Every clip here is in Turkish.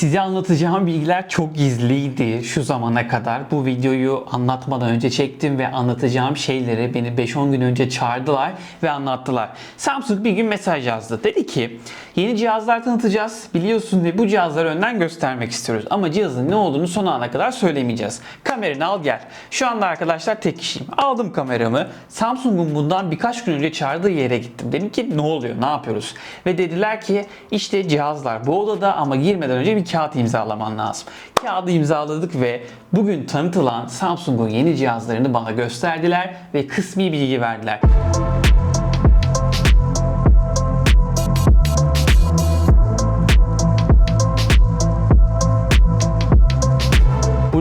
Size anlatacağım bilgiler çok gizliydi şu zamana kadar. Bu videoyu anlatmadan önce çektim ve anlatacağım şeyleri beni 5-10 gün önce çağırdılar ve anlattılar. Samsung bir gün mesaj yazdı. Dedi ki yeni cihazlar tanıtacağız. Biliyorsun ve bu cihazları önden göstermek istiyoruz. Ama cihazın ne olduğunu son ana kadar söylemeyeceğiz. Kameranı al gel. Şu anda arkadaşlar tek kişiyim. Aldım kameramı. Samsung'un bundan birkaç gün önce çağırdığı yere gittim. Dedim ki ne oluyor ne yapıyoruz? Ve dediler ki işte cihazlar bu odada ama girmeden önce bir kağıt imzalaman lazım. Kağıdı imzaladık ve bugün tanıtılan Samsung'un yeni cihazlarını bana gösterdiler ve kısmi bilgi verdiler.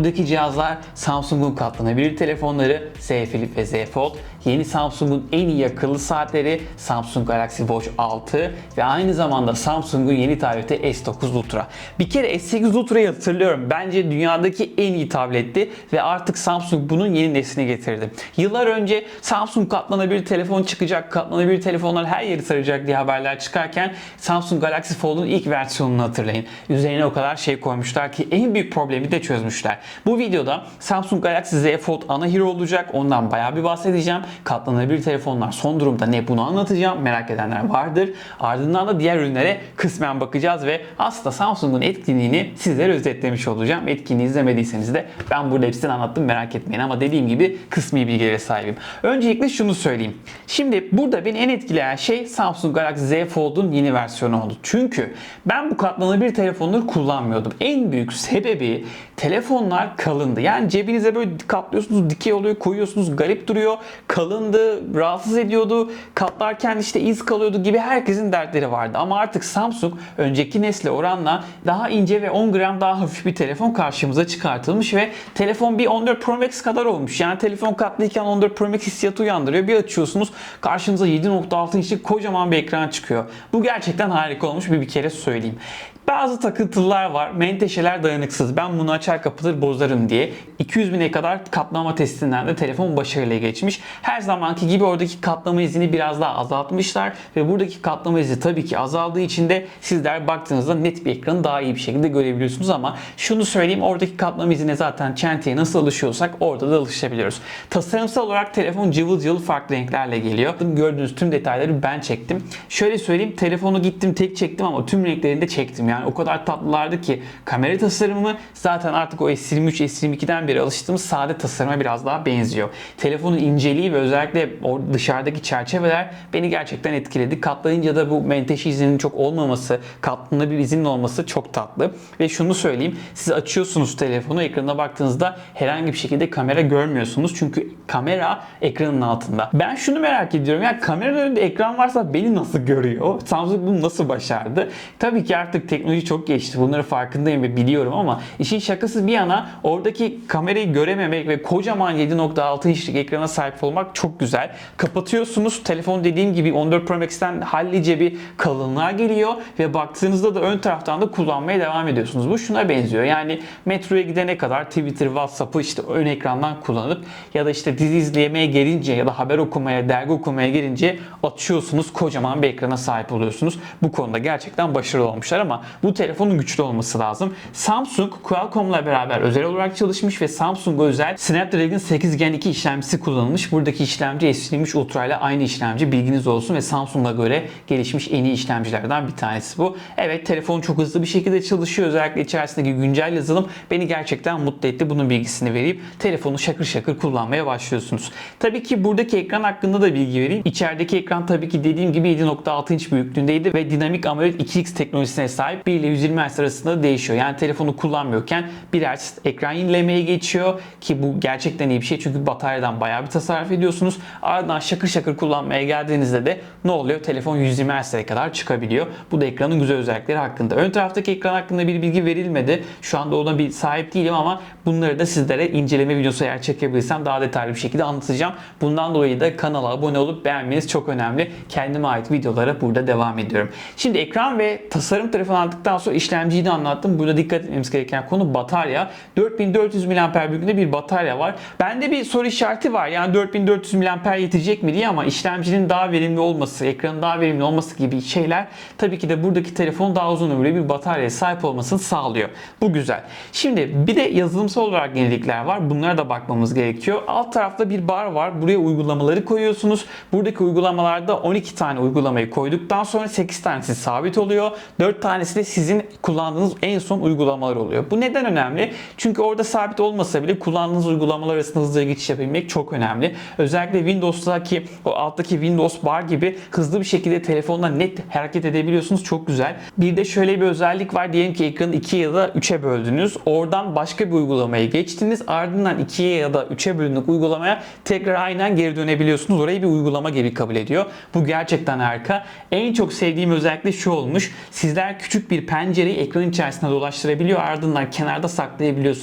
Buradaki cihazlar Samsung'un katlanabilir telefonları Z Flip ve Z Fold, yeni Samsung'un en iyi akıllı saatleri Samsung Galaxy Watch 6 ve aynı zamanda Samsung'un yeni tableti S9 Ultra. Bir kere S8 Ultra'yı hatırlıyorum. Bence dünyadaki en iyi tabletti ve artık Samsung bunun yeni neslini getirdi. Yıllar önce Samsung katlanabilir telefon çıkacak, katlanabilir telefonlar her yeri saracak diye haberler çıkarken Samsung Galaxy Fold'un ilk versiyonunu hatırlayın. Üzerine o kadar şey koymuşlar ki en büyük problemi de çözmüşler. Bu videoda Samsung Galaxy Z Fold ana hero olacak. Ondan bayağı bir bahsedeceğim. Katlanabilir telefonlar son durumda ne bunu anlatacağım. Merak edenler vardır. Ardından da diğer ürünlere kısmen bakacağız ve aslında Samsung'un etkinliğini sizlere özetlemiş olacağım. Etkinliği izlemediyseniz de ben burada hepsini anlattım merak etmeyin ama dediğim gibi kısmi bilgilere sahibim. Öncelikle şunu söyleyeyim. Şimdi burada beni en etkileyen şey Samsung Galaxy Z Fold'un yeni versiyonu oldu. Çünkü ben bu katlanabilir telefonları kullanmıyordum. En büyük sebebi telefonlar kalındı. Yani cebinize böyle katlıyorsunuz, dikey oluyor, koyuyorsunuz, garip duruyor. Kalındı, rahatsız ediyordu. Katlarken işte iz kalıyordu gibi herkesin dertleri vardı. Ama artık Samsung önceki nesle oranla daha ince ve 10 gram daha hafif bir telefon karşımıza çıkartılmış ve telefon bir 14 Pro Max kadar olmuş. Yani telefon katlıyken 14 Pro Max hissiyatı uyandırıyor. Bir açıyorsunuz karşınıza 7.6 inçlik kocaman bir ekran çıkıyor. Bu gerçekten harika olmuş bir bir kere söyleyeyim. Bazı takıntılar var. Menteşeler dayanıksız. Ben bunu açar kapatır bozarım diye. 200 bine kadar katlama testinden de telefon başarıyla geçmiş. Her zamanki gibi oradaki katlama izini biraz daha azaltmışlar. Ve buradaki katlama izi tabii ki azaldığı için de sizler baktığınızda net bir ekranı daha iyi bir şekilde görebiliyorsunuz. Ama şunu söyleyeyim oradaki katlama izine zaten çenteye nasıl alışıyorsak orada da alışabiliyoruz. Tasarımsal olarak telefon cıvıl cıvıl farklı renklerle geliyor. Gördüğünüz tüm detayları ben çektim. Şöyle söyleyeyim telefonu gittim tek çektim ama tüm renklerini de çektim. Yani o kadar tatlılardı ki kamera tasarımı zaten artık o S23, S22'den beri alıştığımız sade tasarıma biraz daha benziyor. Telefonun inceliği ve özellikle o dışarıdaki çerçeveler beni gerçekten etkiledi. Katlayınca da bu menteşe izinin çok olmaması, katlanabilir izinin olması çok tatlı. Ve şunu söyleyeyim, siz açıyorsunuz telefonu, ekrana baktığınızda herhangi bir şekilde kamera görmüyorsunuz. Çünkü kamera ekranın altında. Ben şunu merak ediyorum, ya kameranın önünde ekran varsa beni nasıl görüyor? Samsung bunu nasıl başardı? Tabii ki artık teknoloji çok geçti. Bunları farkındayım ve biliyorum ama işin şakası bir yana oradaki kamerayı görememek ve kocaman 7.6 inçlik ekrana sahip olmak çok güzel. Kapatıyorsunuz. Telefon dediğim gibi 14 Pro Max'ten hallice bir kalınlığa geliyor ve baktığınızda da ön taraftan da kullanmaya devam ediyorsunuz. Bu şuna benziyor. Yani metroya gidene kadar Twitter, WhatsApp'ı işte ön ekrandan kullanıp ya da işte dizi izlemeye gelince ya da haber okumaya, dergi okumaya gelince açıyorsunuz. Kocaman bir ekrana sahip oluyorsunuz. Bu konuda gerçekten başarılı olmuşlar ama bu telefonun güçlü olması lazım. Samsung Qualcomm'la beraber özel olarak çalışmış ve Samsung'a özel Snapdragon 8 Gen 2 işlemcisi kullanılmış. Buradaki işlemci S23 Ultra ile aynı işlemci bilginiz olsun ve Samsung'a göre gelişmiş en iyi işlemcilerden bir tanesi bu. Evet telefon çok hızlı bir şekilde çalışıyor. Özellikle içerisindeki güncel yazılım beni gerçekten mutlu etti. Bunun bilgisini vereyim. Telefonu şakır şakır kullanmaya başlıyorsunuz. Tabii ki buradaki ekran hakkında da bilgi vereyim. İçerideki ekran tabii ki dediğim gibi 7.6 inç büyüklüğündeydi ve dinamik AMOLED 2X teknolojisine sahip 1 ile 120 Hz arasında değişiyor. Yani telefonu kullanmıyorken 1 Hz ekran yenilemeye geçiyor ki bu gerçekten iyi bir şey çünkü bataryadan bayağı bir tasarruf ediyorsunuz. Ardından şakır şakır kullanmaya geldiğinizde de ne oluyor? Telefon 120 Hz'e kadar çıkabiliyor. Bu da ekranın güzel özellikleri hakkında. Ön taraftaki ekran hakkında bir bilgi verilmedi. Şu anda ona bir sahip değilim ama bunları da sizlere inceleme videosu eğer çekebilirsem daha detaylı bir şekilde anlatacağım. Bundan dolayı da kanala abone olup beğenmeniz çok önemli. Kendime ait videolara burada devam ediyorum. Şimdi ekran ve tasarım tarafını anlattıktan sonra işlemciyi de anlattım. Burada dikkat etmemiz gereken konu batarya. 4400 mAh büyüklüğünde bir batarya var. Bende bir soru işareti var. Yani 4400 mAh yetecek mi diye ama işlemcinin daha verimli olması, ekranın daha verimli olması gibi şeyler tabii ki de buradaki telefon daha uzun ömürlü bir bataryaya sahip olmasını sağlıyor. Bu güzel. Şimdi bir de yazılımsal olarak yenilikler var. Bunlara da bakmamız gerekiyor. Alt tarafta bir bar var. Buraya uygulamaları koyuyorsunuz. Buradaki uygulamalarda 12 tane uygulamayı koyduktan sonra 8 tanesi sabit oluyor. 4 tanesi de sizin kullandığınız en son uygulamalar oluyor. Bu neden önemli? Çünkü orada sabit olmasa bile kullandığınız uygulamalar arasında hızlı geçiş yapabilmek çok önemli. Özellikle Windows'taki o alttaki Windows bar gibi hızlı bir şekilde telefonla net hareket edebiliyorsunuz. Çok güzel. Bir de şöyle bir özellik var. Diyelim ki ekranı 2 ya da 3'e böldünüz. Oradan başka bir uygulamaya geçtiniz. Ardından 2'ye ya da 3'e bölündük uygulamaya tekrar aynen geri dönebiliyorsunuz. Orayı bir uygulama gibi kabul ediyor. Bu gerçekten harika. En çok sevdiğim özellikle şu olmuş. Sizler küçük bir pencereyi ekran içerisinde dolaştırabiliyor. Ardından kenarda saklayabiliyorsunuz.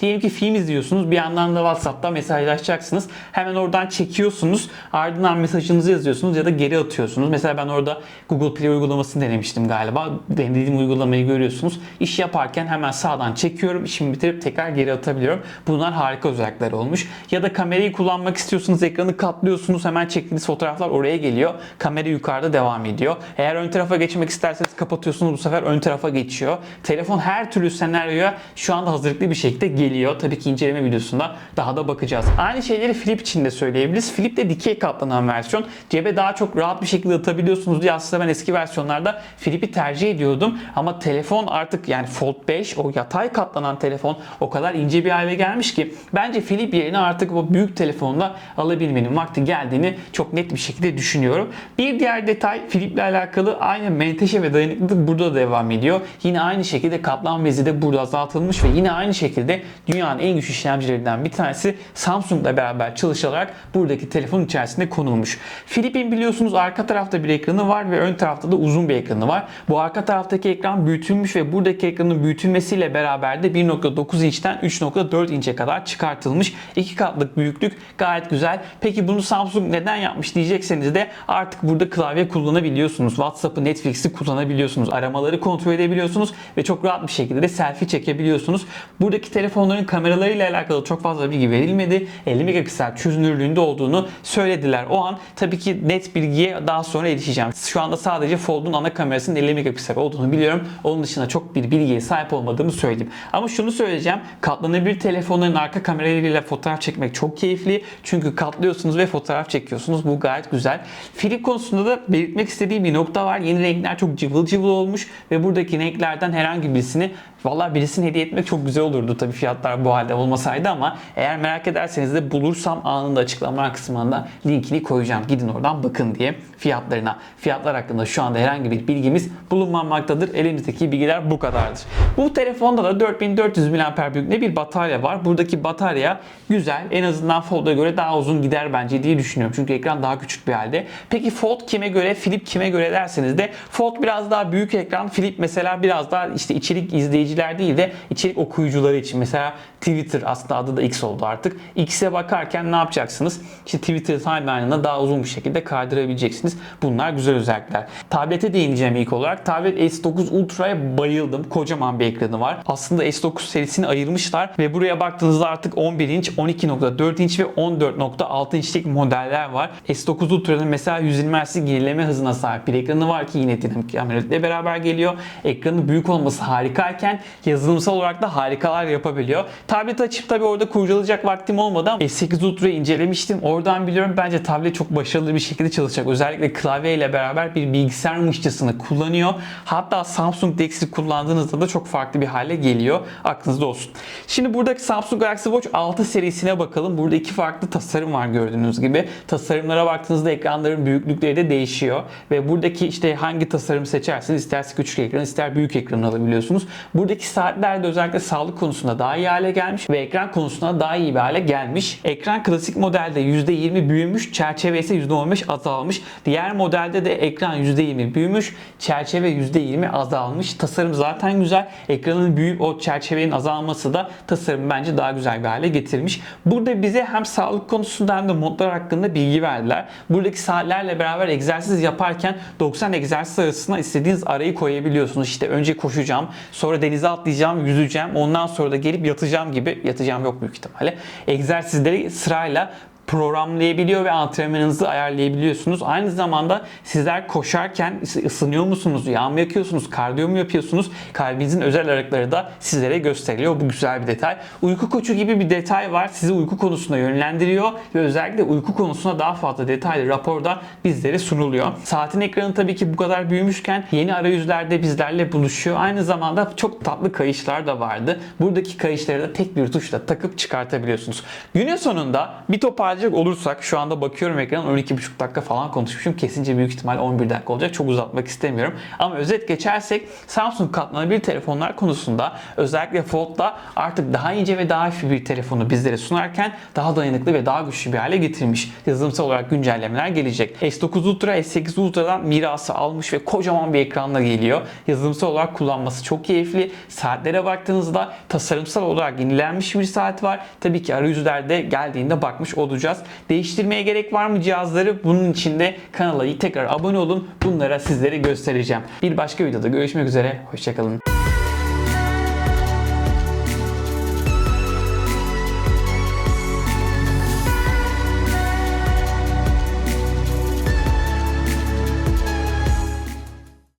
Diyelim ki film izliyorsunuz. Bir yandan da WhatsApp'ta mesajlaşacaksınız. Hemen oradan çekiyorsunuz. Ardından mesajınızı yazıyorsunuz ya da geri atıyorsunuz. Mesela ben orada Google Play uygulamasını denemiştim galiba. Denediğim uygulamayı görüyorsunuz. İş yaparken hemen sağdan çekiyorum. İşimi bitirip tekrar geri atabiliyorum. Bunlar harika özellikler olmuş. Ya da kamerayı kullanmak istiyorsunuz. Ekranı katlıyorsunuz. Hemen çektiğiniz fotoğraflar oraya geliyor. Kamera yukarıda devam ediyor. Eğer ön tarafa geçmek isterseniz kapatıyorsunuz. Bu sefer ön tarafa geçiyor. Telefon her türlü senaryoya şu anda hazırlıklı bir şekilde geliyor. Tabii ki inceleme videosunda daha da bakacağız. Aynı şeyleri Flip için de söyleyebiliriz. Flip de dikey katlanan versiyon. Cebe daha çok rahat bir şekilde atabiliyorsunuz diye aslında ben eski versiyonlarda Flip'i tercih ediyordum. Ama telefon artık yani Fold 5 o yatay katlanan telefon o kadar ince bir hale gelmiş ki bence Flip yerine artık bu büyük telefonla alabilmenin vakti geldiğini çok net bir şekilde düşünüyorum. Bir diğer detay Flip'le alakalı aynı menteşe ve dayanıklılık burada da devam ediyor. Yine aynı şekilde katlan bezi de burada azaltılmış ve yine aynı şekilde dünyanın en güçlü işlemcilerinden bir tanesi Samsung'la beraber çalışılarak buradaki telefon içerisinde konulmuş. Flip'in biliyorsunuz arka tarafta bir ekranı var ve ön tarafta da uzun bir ekranı var. Bu arka taraftaki ekran büyütülmüş ve buradaki ekranın büyütülmesiyle beraber de 1.9 inçten 3.4 inçe kadar çıkartılmış. İki katlık büyüklük gayet güzel. Peki bunu Samsung neden yapmış diyecekseniz de artık burada klavye kullanabiliyorsunuz. WhatsApp'ı, Netflix'i kullanabiliyorsunuz. Aramaları kontrol edebiliyorsunuz ve çok rahat bir şekilde de selfie çekebiliyorsunuz. Buradaki telefonların kameralarıyla alakalı çok fazla bilgi verilmedi. 50 megapiksel çözünürlüğünde olduğunu söylediler. O an tabii ki net bilgiye daha sonra erişeceğim. Şu anda sadece Fold'un ana kamerasının 50 megapiksel olduğunu biliyorum. Onun dışında çok bir bilgiye sahip olmadığımı söyleyeyim. Ama şunu söyleyeceğim. Katlanabilir telefonların arka kameralarıyla fotoğraf çekmek çok keyifli. Çünkü katlıyorsunuz ve fotoğraf çekiyorsunuz. Bu gayet güzel. Flip konusunda da belirtmek istediğim bir nokta var. Yeni renkler çok cıvıl cıvıl olmuş ve buradaki renklerden herhangi birisini Valla birisini hediye etmek çok güzel olurdu tabii fiyatlar bu halde olmasaydı ama eğer merak ederseniz de bulursam anında açıklama kısmında linkini koyacağım. Gidin oradan bakın diye fiyatlarına. Fiyatlar hakkında şu anda herhangi bir bilgimiz bulunmamaktadır. Elimizdeki bilgiler bu kadardır. Bu telefonda da 4400 mAh büyüklüğünde bir batarya var. Buradaki batarya güzel. En azından Fold'a göre daha uzun gider bence diye düşünüyorum. Çünkü ekran daha küçük bir halde. Peki Fold kime göre, Flip kime göre derseniz de Fold biraz daha büyük ekran. Flip mesela biraz daha işte içerik izleyiciler değil de içerik okuyucuları için. Mesela Twitter aslında adı da X oldu artık. X'e bakarken ne yapacaksınız? İşte Twitter timeline'ına daha uzun bir şekilde kaydırabileceksiniz. Bunlar güzel özellikler. Tablete değineceğim ilk olarak. Tablet S9 Ultra'ya bayıldım. Kocaman bir ekranı var. Aslında S9 serisini ayırmışlar ve buraya baktığınızda artık 11 inç, 12.4 inç ve 14.6 inçlik modeller var. S9 Ultra'nın mesela 120 Hz gerileme hızına sahip bir ekranı var ki yine dinamik amoled beraber geliyor. Ekranın büyük olması harikayken yazılımsal olarak da harikalar yapabiliyor. Tablet açıp tabi orada kurcalayacak vaktim olmadı ama S8 Ultra'yı incelemiştim. Oradan biliyorum bence tablet çok başarılı bir şekilde çalışacak. Özellikle klavye ile beraber bir bilgisayarmışçasını kullanıyor. Hatta Samsung DeX'i kullandığınızda da çok farklı bir hale geliyor. Aklınızda olsun. Şimdi buradaki Samsung Galaxy Watch 6 serisine bakalım. Burada iki farklı tasarım var gördüğünüz gibi. Tasarımlara baktığınızda ekranların büyüklükleri de değişiyor. Ve buradaki işte hangi tasarım seçerseniz isterse küçük ekran ister büyük ekran alabiliyorsunuz. Buradaki saatler de özellikle sağlık konusunda daha iyi hale gelmiş ve ekran konusunda daha iyi bir hale gelmiş. Ekran klasik modelde %20 büyümüş, çerçeve ise %15 azalmış. Diğer modelde de ekran %20 büyümüş, çerçeve %20 azalmış. Tasarım zaten güzel. Ekranın büyüyüp o çerçevenin azalması da tasarım bence daha güzel bir hale getirmiş. Burada bize hem sağlık konusunda hem de modlar hakkında bilgi verdiler. Buradaki saatlerle beraber egzersiz yaparken 90 egzersiz arasına istediğiniz arayı koyabiliyorsunuz. İşte önce koşacağım, sonra denize atlayacağım, yüzeceğim. Ondan sonra da gelip yatacağım gibi, yatacağım yok büyük ihtimalle. Egzersizleri sırayla programlayabiliyor ve antrenmanınızı ayarlayabiliyorsunuz. Aynı zamanda sizler koşarken ısınıyor musunuz, yağ mı yakıyorsunuz, kardiyo mu yapıyorsunuz? Kalbinizin özel aralıkları da sizlere gösteriliyor. Bu güzel bir detay. Uyku koçu gibi bir detay var. Sizi uyku konusunda yönlendiriyor ve özellikle uyku konusunda daha fazla detaylı raporda bizlere sunuluyor. Saatin ekranı tabii ki bu kadar büyümüşken yeni arayüzlerde bizlerle buluşuyor. Aynı zamanda çok tatlı kayışlar da vardı. Buradaki kayışları da tek bir tuşla takıp çıkartabiliyorsunuz. Günün sonunda bir toparlayacak olursak şu anda bakıyorum ekran 12,5 dakika falan konuşmuşum. Kesince büyük ihtimal 11 dakika olacak. Çok uzatmak istemiyorum. Ama özet geçersek Samsung katlanabilir telefonlar konusunda özellikle Fold'da artık daha ince ve daha hafif bir telefonu bizlere sunarken daha dayanıklı ve daha güçlü bir hale getirmiş. Yazılımsal olarak güncellemeler gelecek. S9 Ultra, S8 Ultra'dan mirası almış ve kocaman bir ekranla geliyor. Yazılımsal olarak kullanması çok keyifli. Saatlere baktığınızda tasarımsal olarak yenilenmiş bir saat var. Tabii ki arayüzlerde geldiğinde bakmış olacağız. Değiştirmeye gerek var mı cihazları? Bunun için de kanala tekrar abone olun. Bunlara sizlere göstereceğim. Bir başka videoda görüşmek üzere. Hoşçakalın.